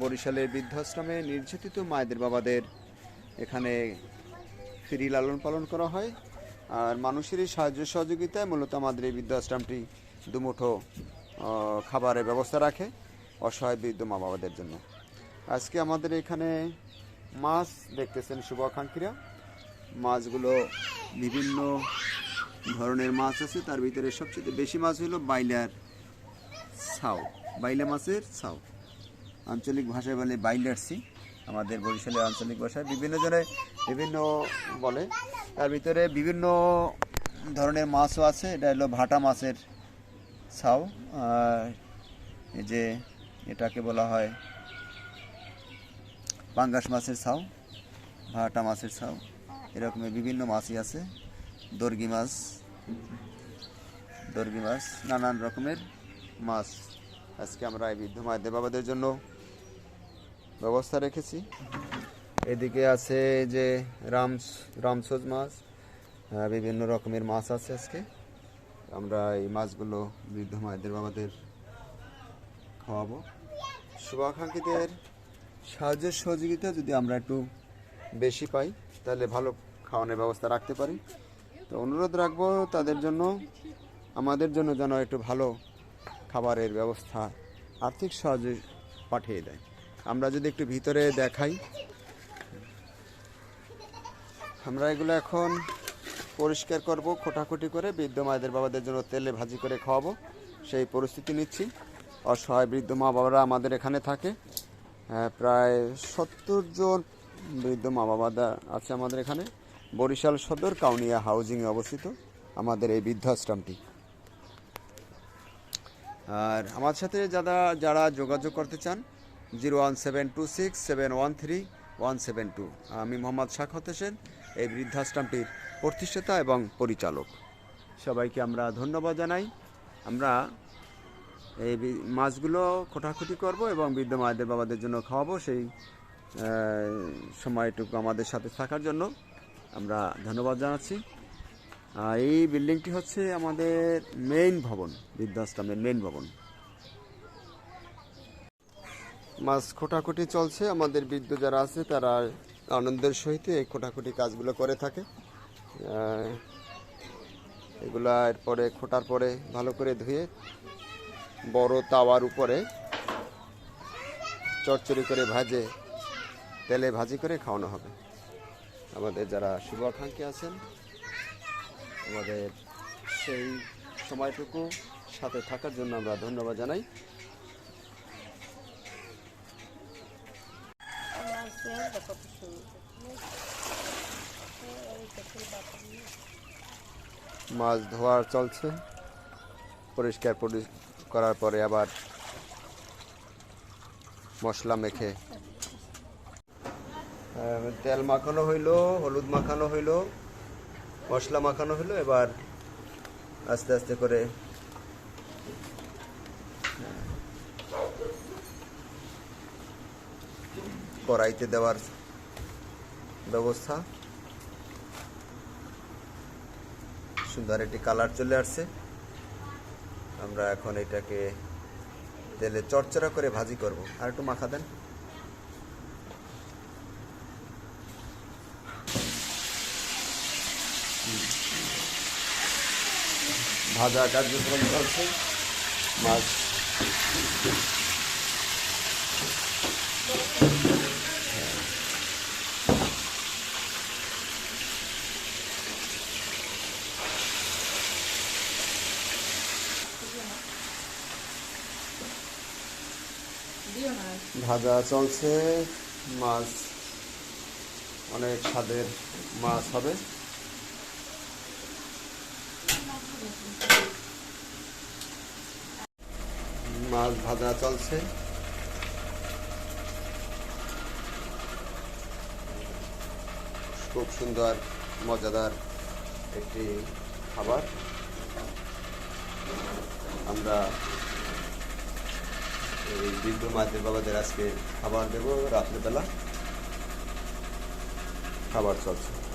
বরিশালের বৃদ্ধাশ্রমে নির্যাতিত মায়েদের বাবাদের এখানে ফ্রি লালন পালন করা হয়। আর মানুষেরই সাহায্য সহযোগিতায় মূলত আমাদের এই বৃদ্ধাশ্রমটি দুমুঠো খাবারের ব্যবস্থা রাখে অসহায় বৃদ্ধ মা বাবাদের জন্য। আজকে আমাদের এখানে মাছ দেখতেছেন শুভাকাঙ্ক্ষীরা মাছগুলো বিভিন্ন ধরনের মাছ আছে, তার ভিতরে সবচেয়ে বেশি মাছ হলো বাইলার ছাউ, বাইলা মাছের ছাউ। আঞ্চলিক ভাষায় বলে বাইলারসি, আমাদের বরিশালের আঞ্চলিক ভাষায় বিভিন্ন জনে বিভিন্ন বলে। তার ভিতরে বিভিন্ন ধরনের মাছও আছে, এটা হলো ভাটা মাছের ছাউ, আর এই যে এটাকে বলা হয় পাঙ্গাস মাছের ছাউ, ভাটা মাছের ছাউ এরকমের বিভিন্ন মাছই আছে, দর্গি মাছ দর্গি মাছ, নানান রকমের মাছ। আজকে আমরা এই বৃদ্ধ মায়েদের বাবাদের জন্য ব্যবস্থা রেখেছি। এদিকে আছে যে রামস, রামসোজ মাছ বিভিন্ন রকমের মাছ আছে আজকে। আমরা এই মাছগুলো বৃদ্ধ মায়েদের বাবাদের খাওয়াবো। শুভাকাঙ্ক্ষীদের সাহায্য সহযোগিতা যদি আমরা একটু বেশি পাই, তাহলে ভালো খাওয়ানোর ব্যবস্থা রাখতে পারি। তো অনুরোধ রাখব তাদের জন্য, আমাদের জন্য যেন একটু ভালো খাবারের ব্যবস্থা আর্থিক সাহায্য পাঠিয়ে দেয়। আমরা যদি একটু ভিতরে দেখাই, আমরা এগুলো এখন পরিষ্কার করব, খোটাখুটি করে বৃদ্ধ মায়েদের বাবাদের জন্য তেলে ভাজি করে খাওয়াবো। সেই পরিস্থিতি নিচ্ছি। অসহায় বৃদ্ধ মা বাবারা আমাদের এখানে থাকে। প্রায় সত্তর জন বৃদ্ধ মা বাবাদা আছে আমাদের এখানে। বরিশাল সদর, কাউনিয়া হাউজিংয়ে অবস্থিত আমাদের এই বৃদ্ধাশ্রমটি। আর আমার সাথে যারা যারা যোগাযোগ করতে চান zero one seven two six seven one three one seven two. আমি মোহাম্মদ শাখত হোসেন, এই বৃদ্ধাশ্রমটির প্রতিষ্ঠাতা এবং পরিচালক। সবাইকে আমরা ধন্যবাদ জানাই। আমরা এই মাছগুলো খোটাখুটি করব এবং বৃদ্ধ মায়েদের বাবাদের জন্য খাওয়াবো সেই সময়টুকু আমাদের সাথে থাকার জন্য আমরা ধন্যবাদ জানাচ্ছি। এই বিল্ডিংটি হচ্ছে আমাদের মেইন ভবন, বৃদ্ধাশ্রমের মেইন ভবন। মাছ খোটাখুটি চলছে। আমাদের বৃদ্ধ যারা আছে, তারা আনন্দের সহিত এই খোটাখুটি কাজগুলো করে থাকে। এগুলা এরপরে খোটার পরে ভালো করে ধুয়ে বড় তাওয়ার উপরে চচ্চড়ি করে ভাজে, তেলে ভাজি করে খাওয়ানো হবে। আমাদের যারা শুভাকাঙ্ক্ষী আছেন, আমাদের সেই সময়টুকু সাথে থাকার জন্য আমরা ধন্যবাদ জানাই। মাছ ধোয়ার চলছে। পরিষ্কার পরি- করার পরে আবার মশলা মেখে। তেল মাখানো হইল, হলুদ মাখানো হইল, মশলা মাখানো হলো এবার আস্তে আস্তে করে কড়াইতে দেওয়ার ব্যবস্থা। সুন্দর একটি কালার চলে আসছে। আমরা এখন এটাকে তেলে চড়চড়া করে ভাজি করব। আর একটু মাখা দেন। ভাজা কার্যক্রম চলছে। মাছ ভাজা চলছে, মাছ, অনেক স্বাদের মাছ হবে। মাছ ভাজা চলছে। খুব সুন্দর, মজাদার একটি খাবার। আমরা এই বৃদ্ধ মায়ের বাবাদের আজকে খাবার দেবো রাত্রেবেলা খাবার চলছে।